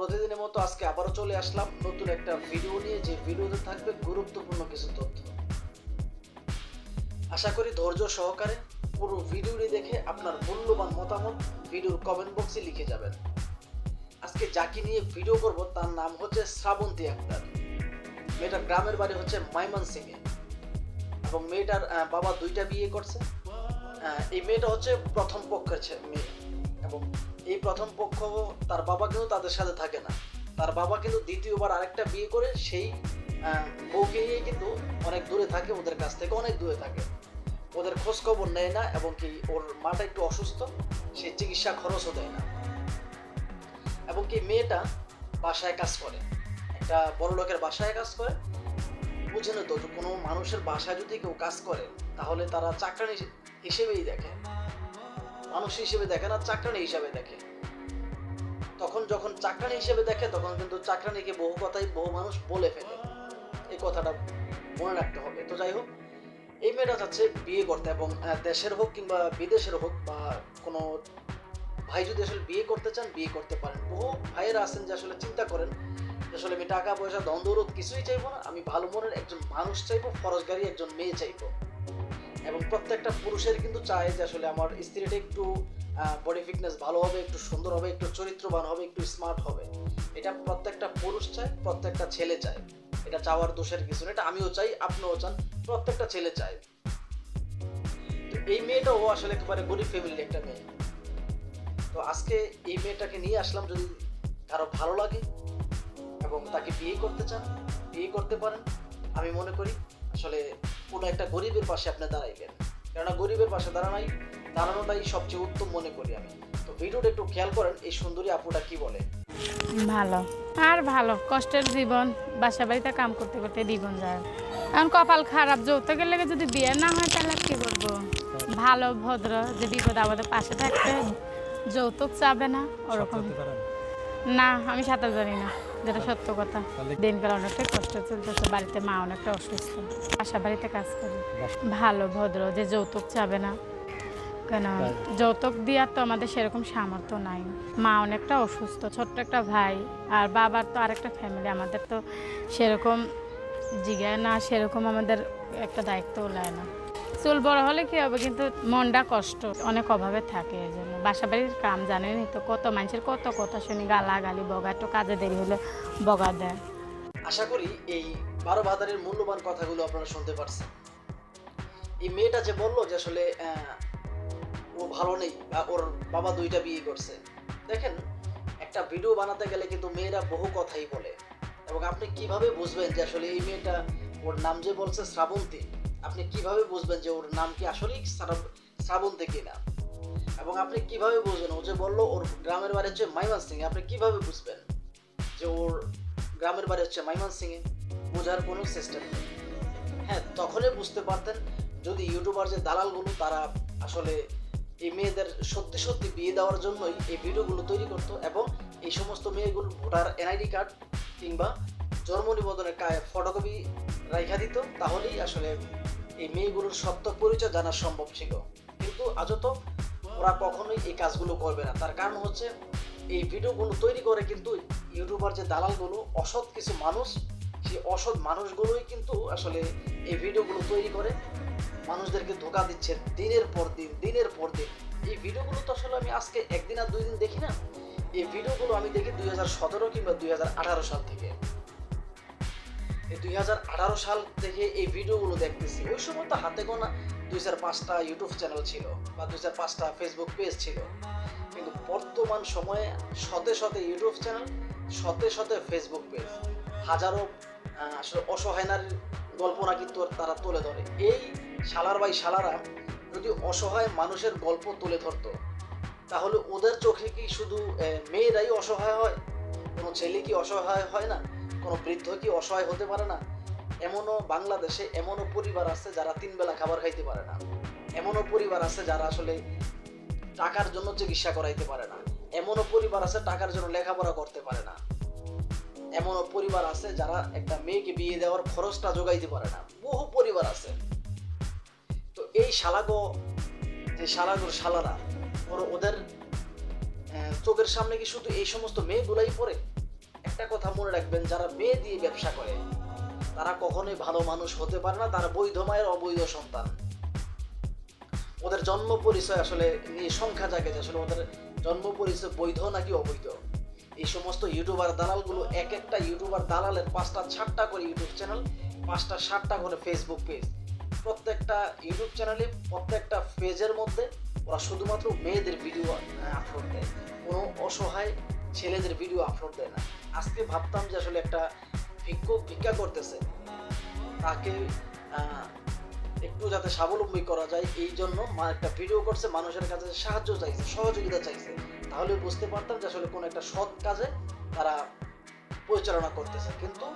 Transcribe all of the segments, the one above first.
প্রতিদিনের মতো আজকে আবারও চলে আসলাম নতুন একটা ভিডিও নিয়ে। যে ভিডিওতে থাকবে গুরুত্বপূর্ণ কিছু তথ্য। আশা করি ধৈর্য সহকারে পুরো ভিডিওটি দেখে আপনার মূল্যবান মতামত ভিডিওর কমেন্ট বক্সে লিখে যাবেন। আজকে যাকে নিয়ে ভিডিও করব, তার নাম হচ্ছে শ্রাবন্তী আক্তার। মেয়েটার গ্রামের বাড়ি হচ্ছে মাইমান সিংয়ে এবং মেয়েটার বাবা দুইটা বিয়ে করছে। এই মেয়েটা হচ্ছে প্রথম পক্ষের মেয়ে। এবং এই প্রথম পক্ষ তার বাবা কিন্তু তাদের সাথে থাকে না। তার বাবা কিন্তু দ্বিতীয়বার আরেকটা বিয়ে করে সেই বউকে নিয়ে কিন্তু অনেক দূরে থাকে, ওদের কাছ থেকে অনেক দূরে থাকে। ওদের খোঁজ খবর নেয় না এবং কি ওর মাটা একটু অসুস্থ, সে চিকিৎসা খরচও দেয় না। এবং কি মেয়েটা বাসায় কাজ করে। একটা বড় লোকের বাসায় কাজ করে। বুঝে তো, কোনো মানুষের বাসায় যদি কেউ কাজ করে, তাহলে তারা চাকরানি হিসেবেই দেখে। মানুষ হিসেবে দেখে না চাকরানি হিসেবে দেখে। তখন যখন চাকরানি হিসেবে দেখে, তখন কিন্তু চাকরানিকে বহু কথাই বহু মানুষ বলে ফেলে। এই কথাটা মনে রাখতে হবে। তো যাই হোক, এই মেয়েটা চাচ্ছে বিয়ে করতে এবং দেশের হোক কিংবা বিদেশের হোক বা কোনো ভাই যদি আসলে বিয়ে করতে চান, বিয়ে করতে পারেন। বহু ভাইয়েরা আছেন যে আসলে চিন্তা করেন আসলে আমি টাকা, পয়সা দ্বন্দ্ব দৌলত কিছুই চাইব না। আমি ভালো মনের একজন মানুষ চাইব, ফরজগারি একজন মেয়ে চাইব। এবং প্রত্যেকটা পুরুষের কিন্তু চায় যে আসলে আমার স্ত্রীটা একটু বডি ফিটনেস ভালো হবে, একটু সুন্দর হবে, একটু চরিত্রবান হবে, একটু স্মার্ট হবে। এটা প্রত্যেকটা পুরুষ চায়, প্রত্যেকটা ছেলে চায়। এটা চাওয়ার দোষের কিছু না এটা আমিও চাই, আপনিও চান, প্রত্যেকটা ছেলে চায়। এই মেয়েটাও আসলে একেবারে গরিব ফ্যামিলির একটা মেয়ে। তো আজকে এই মেয়েটাকে নিয়ে আসলাম যদি কারও ভালো লাগে এবং তাকে বিয়ে করতে চান, বিয়ে করতে পারেন, আমি মনে করি আসলে কোনো একটা গরিবের পাশে আপনি দাঁড়াইবেন। কেননা গরিবের পাশে দাঁড়ানোই দাঁড়ানোটাই সবচেয়ে উত্তম মনে করি আমি। তো ভিডিওটা একটু খেয়াল করেন এই সুন্দরী আপুটা কি বলে? ভালো। আর ভালো কষ্টের জীবন বাসা বাড়িতে কাম করতে করতে জীবন যায়। এখন কপাল খারাপ যৌতুকের গেলে যদি বিয়ে না হয় তাহলে কি করব ভালো ভদ্র যে বিপদ আমাদের পাশে থাকতে যৌতুক চাবে না ওরকম। না আমি সাঁতার জানি না যেটা সত্য কথা। দিনকাল অনেকটাই কষ্ট চলতেছে বাড়িতে মা অনেকটা অসুস্থ। বাসা বাড়িতে কাজ করি। ভালো ভদ্র যে যৌতুক চাবে না কেন? যৌতুক দেওয়ার তো আমাদের সেরকম সামর্থ্য নাই। মা অনেকটা অসুস্থ ছোট্ট একটা ভাই আর বাবার তো আরেকটা ফ্যামিলি আমাদের তো সেরকম জিগায় না সেরকম আমাদের একটা দায়িত্বও নেয় না। চুল বড় হলে কি হবে? কিন্তু মনটা কষ্ট অনেক অভাবে থাকে এই জন্য। বাসা বাড়ির কাম জানেনই তো কত মানুষের কত কথা শুনি গালাগালি বগা একটু কাজে দেরি হলে বগা দেয়। আশা করি এই বারো বাজারের মূল্যবান কথাগুলো আপনারা শুনতে পারছেন। এই মেয়েটা যে বলল যে আসলে আহ, ও ভালো নেই, বা ওর বাবা দুইটা বিয়ে করছে। দেখেন, একটা ভিডিও বানাতে গেলে কিন্তু মেয়েরা বহু কথাই বলে। এবং আপনি কীভাবে বুঝবেন যে আসলে এই মেয়েটা ওর নাম যে বলছে শ্রাবন্তী? আপনি কীভাবে বুঝবেন যে ওর নাম কি আসলেই শ্রাব- শ্রাবন্তী কিনা? এবং আপনি কীভাবে বুঝবেন? ও যে বলল, ওর গ্রামের বাড়ি হচ্ছে মাইমান সিং আপনি কীভাবে বুঝবেন যে ওর গ্রামের বাড়ি হচ্ছে মাইমান সিংয়ে বোঝার কোনো সিস্টেম নেই। হ্যাঁ তখনই বুঝতে পারতেন যদি ইউটিউবার যে দালালগুলো, তারা আসলে এই মেয়েদের সত্যি সত্যি বিয়ে দেওয়ার জন্যই এই ভিডিওগুলো তৈরি করতো এবং এই সমস্ত মেয়েগুলো ভোটার এনআইডি কার্ড কিংবা জন্ম নিবন্ধনের ফটোকপি রাইখা দিত, তাহলেই আসলে এই মেয়েগুলোর সত্য পরিচয় জানা সম্ভব ছিল। কিন্তু আজও তো ওরা কখনোই এই কাজগুলো করবে না। তার কারণ হচ্ছে এই ভিডিওগুলো তৈরি করে কিন্তু ইউটিউবার যে দালালগুলো, অসৎ কিছু মানুষ, সেই অসৎ মানুষগুলোই কিন্তু আসলে এই ভিডিওগুলো তৈরি করে। মানুষদেরকে ধোকা দিচ্ছে দিনের পর দিন, দিনের পর দিন। এই ভিডিওগুলো তো আসলে আমি আজকে একদিন আর দুই দিন দেখি না। এই ভিডিওগুলো আমি দেখি দুই হাজার সতেরো কিংবা দুই হাজার আঠারো সাল থেকে। এই দুই হাজার আঠারো সাল থেকে এই ভিডিওগুলো দেখতেছি। ওই সময় তো হাতে গোনা দুই হাজার পাঁচটা ইউটিউব চ্যানেল ছিল বা দুই হাজার পাঁচটা ফেসবুক পেজ ছিল। কিন্তু বর্তমান সময়ে শতে শতে ইউটিউব চ্যানেল, শতে শতে ফেসবুক পেজ। হাজারো আসলে অসহায় নারীর গল্প তারা তুলে ধরে। এই শালার বাই শালারা যদি অসহায় মানুষের গল্প তুলে ধরতো, তাহলে ওদের চোখে কি শুধু মেয়েরাই অসহায় হয়? কোনো ছেলে কি অসহায় হয় না? কোনো বৃদ্ধ কি অসহায় হতে পারে না? এমনও বাংলাদেশে এমনও পরিবার আছে যারা তিন বেলা খাবার খাইতে পারে না। এমনও পরিবার আছে যারা আসলে টাকার জন্য চিকিৎসা করাইতে পারে না। এমনও পরিবার আছে টাকার জন্য লেখাপড়া করতে পারে না। এমনও পরিবার আছে যারা একটা মেয়েকে বিয়ে দেওয়ার খরচটা যোগাইতে পারে না। বহু পরিবার আছে। এই শালাগো, যে শালাগোর শালারা, ওর ওদের চোখের সামনে কি শুধু এই সমস্ত মেয়েগুলাই পড়ে? একটা কথা মনে রাখবেন, যারা মেয়ে দিয়ে ব্যবসা করে, তারা কখনোই ভালো মানুষ হতে পারে না, তারা বৈধ মায়ের অবৈধ সন্তান। ওদের জন্ম পরিচয় আসলে নিয়ে সংখ্যা জাগে আসলে ওদের জন্ম পরিচয় বৈধ নাকি অবৈধ? এই সমস্ত ইউটিউবার দালালগুলো এক একটা ইউটিউবার দালালের পাঁচটা ছাড়টা করে ইউটিউব চ্যানেল, পাঁচটা, সাতটা করে ফেসবুক পেজ প্রত্যেকটা ইউটিউব চ্যানেলে, প্রত্যেকটা পেজের মধ্যে ওরা শুধুমাত্র মেয়েদের ভিডিও আপলোড দেয়। কোনো অসহায় ছেলেদের ভিডিও আপলোড দেয় না। আজকে ভাবতাম যে আসলে একটা ভিক্ষুক ভিক্ষা করতেছে। তাকে একটু যাতে স্বাবলম্বী করা যায়, এই জন্য একটা ভিডিও করছে, মানুষের কাছে সাহায্য চাইছে, সহযোগিতা চাইছে। তাহলে বুঝতে পারতাম যে আসলে কোনো একটা সৎ কাজে তারা পরিচালনা করতেছে। কিন্তু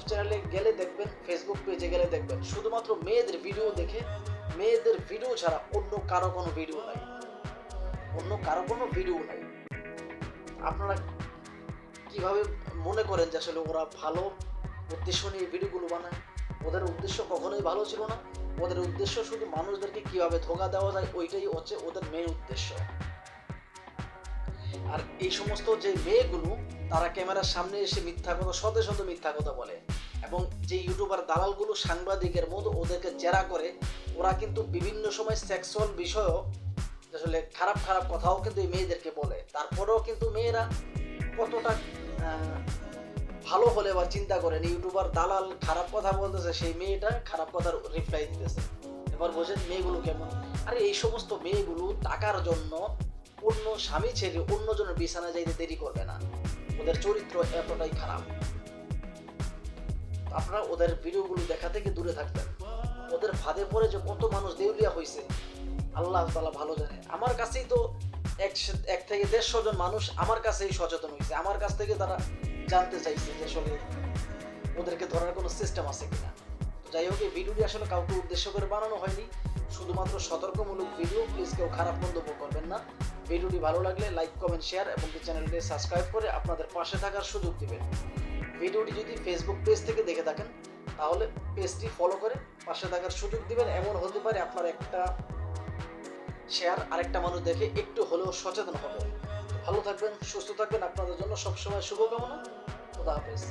ইউটিউব চ্যানেলে গেলে দেখবেন ফেসবুক পেজে গেলে দেখবেন। শুধুমাত্র মেয়েদের ভিডিও দেখে, মেয়েদের ভিডিও ছাড়া অন্য কারও কোনো ভিডিও নাই। অন্য কারও কোনো ভিডিও নাই। আপনারা কীভাবে মনে করেন যে আসলে ওরা ভালো উদ্দেশ্য নিয়ে ভিডিওগুলো বানায়? ওদের উদ্দেশ্য কখনোই ভালো ছিল না। ওদের উদ্দেশ্য শুধু মানুষদেরকে কীভাবে ধোকা দেওয়া যায়, ওইটাই হচ্ছে ওদের মেন উদ্দেশ্য। আর এই সমস্ত যে মেয়েগুলো তারা ক্যামেরার সামনে এসে মিথ্যা কথা, শত শত মিথ্যা কথা বলে। এবং যে ইউটিউবার দালালগুলো সাংবাদিকের মতো ওদেরকে জেরা করে, ওরা কিন্তু বিভিন্ন সময় সেক্সুয়াল বিষয়ও আসলে খারাপ খারাপ কথাও কিন্তু এই মেয়েদেরকে বলে। তারপরেও কিন্তু মেয়েরা কতটা ভালো হলে বা চিন্তা করেন, ইউটিউবার দালাল খারাপ কথা বলতেছে, সেই মেয়েটা খারাপ কথার রিপ্লাই দিতেছে। এবার বোঝেন মেয়েগুলো কেমন? আরে এই সমস্ত মেয়েগুলো টাকার জন্য অন্য স্বামী ছেড়ে অন্যজনের বিছানায় যাইতে দেরি করবে না। ওদের চরিত্র এতটাই খারাপ। আপনারা ওদের ভিডিওগুলো দেখা থেকে দূরে থাকবেন। ওদের ফাঁদে পড়ে যে কত মানুষ দেউলিয়া হয়েছে আল্লাহ তালা ভালো জানে। আমার কাছেই তো এক এক থেকে দেড়শো জন মানুষ আমার কাছেই সচেতন হয়েছে আমার কাছ থেকে তারা জানতে চাইছে যে আসলে ওদেরকে ধরার কোনো সিস্টেম আছে কিনা। যাই হোক, এই ভিডিওটি আসলে কাউকে উদ্দেশ্য করে বানানো হয়নি। শুধুমাত্র সতর্কমূলক ভিডিও। প্লিজ কেউ খারাপ মন্তব্য করবেন না। ভিডিওটি ভালো লাগলে লাইক, কমেন্ট, শেয়ার এবং চ্যানেলটি সাবস্ক্রাইব করে আপনাদের পাশে থাকার সুযোগ দিবেন। ভিডিওটি যদি ফেসবুক পেজ থেকে দেখে থাকেন, তাহলে পেজটি ফলো করে পাশে থাকার সুযোগ দিবেন। এমন হতে পারে আপনার একটা শেয়ার আরেকটা মানুষ দেখে একটু হলেও সচেতন হবে। ভালো থাকবেন, সুস্থ থাকবেন। আপনাদের জন্য সবসময় শুভকামনা। খোদা হাফেজ।